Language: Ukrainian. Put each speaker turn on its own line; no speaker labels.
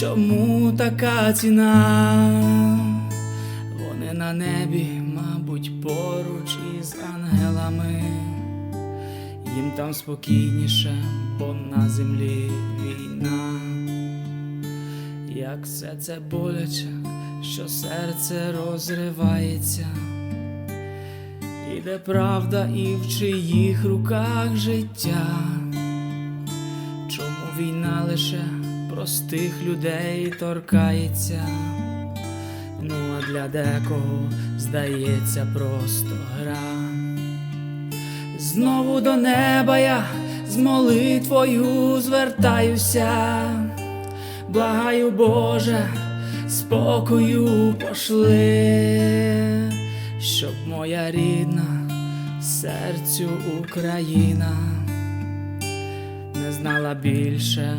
Чому така ціна? Вони на небі, мабуть, поруч із ангелами. Їм там спокійніше, бо на землі війна. Як все це боляче, що серце розривається. Іде правда і в чиїх руках життя. Чому війна лише простих людей торкається? Ну а для декого здається просто гра. Знову до неба я з молитвою звертаюся, благаю Боже, спокою пошли, щоб моя рідна серцю Україна не знала більше